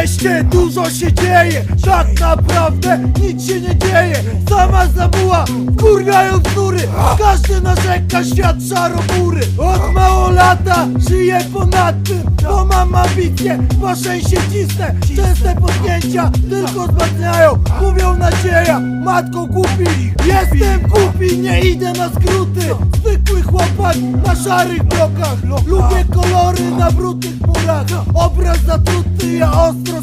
mieście dużo się dzieje. Tak naprawdę nic się nie dzieje. Sama zabuła, wkurwiają bzdury Każdy narzeka, świat szarobury Od mało lata żyję ponad tym Bo mam ambicje, wasze się cisnę Częste potknięcia tylko wzmacniają. Mówią nadzieja, matką głupi. Jestem głupi, nie idę na skróty. Zwykły chłopak na szarych blokach. Lubię kolory na brudnych murach. Obraz zatruty, ja ostro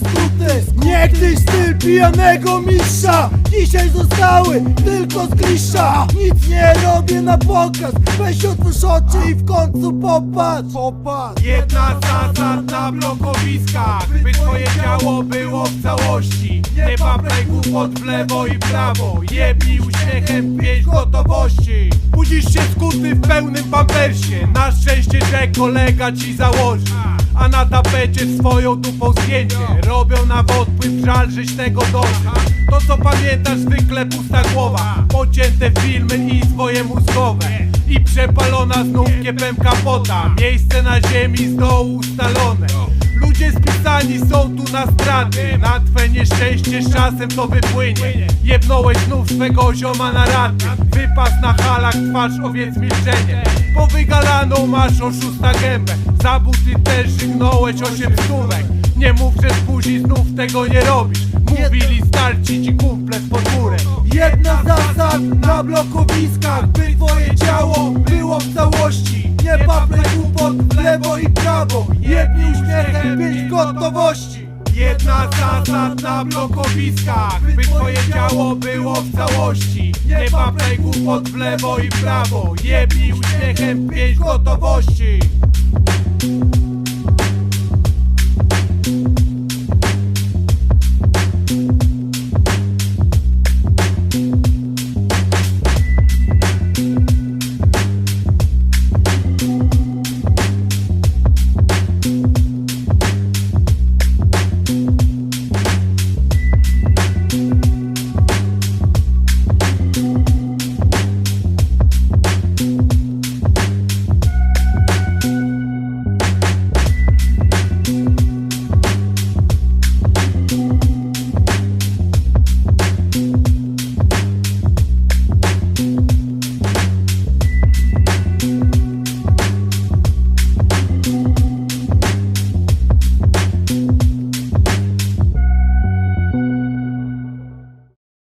Niegdyś styl pijanego mistrza. Dzisiaj zostały tylko z klisza Nic nie robię na pokaz. Weź otwórz oczy i w końcu popatrz. Popatrz. Jedna zasad na blokowiskach By twoje ciało było w całości. Nie paplaj głupot w lewo i prawo. Jebnij uśmiechem pięć gotowości. Budzisz się skuty w pełnym pampersie. Na szczęście, że kolega ci założy A na tapecie swoją dupą zdjęcie. Robią na podpływ, żal, żeś tego dożył To co pamiętasz zwykle pusta głowa. Pocięte filmy i swoje mózgowe. I przepalona znów kiepem kapota. Miejsce na ziemi z dołu ustalone. Ludzie spisani są tu na straty. Na twe nieszczęście z czasem to wypłynie. Jebnąłeś znów swego zioma na raty. Wypas na halach, twarz owiec milczenie. Po masz oszusta gębę Za buty też żygnąłeś osiem stówek. Nie mów, że z buzi znów tego nie robisz. Mówili starci ci kumple z podwórek. Jedna zasad na blokowiskach By twoje ciało było w całości. Nie paplej głupot w lewo i prawo Jedni uśmiechem, pięć gotowości. Jedna zasad na blokowiskach By twoje ciało było w całości Nie paplej głupot w lewo i prawo. Jebnij uśmiechem pięć gotowości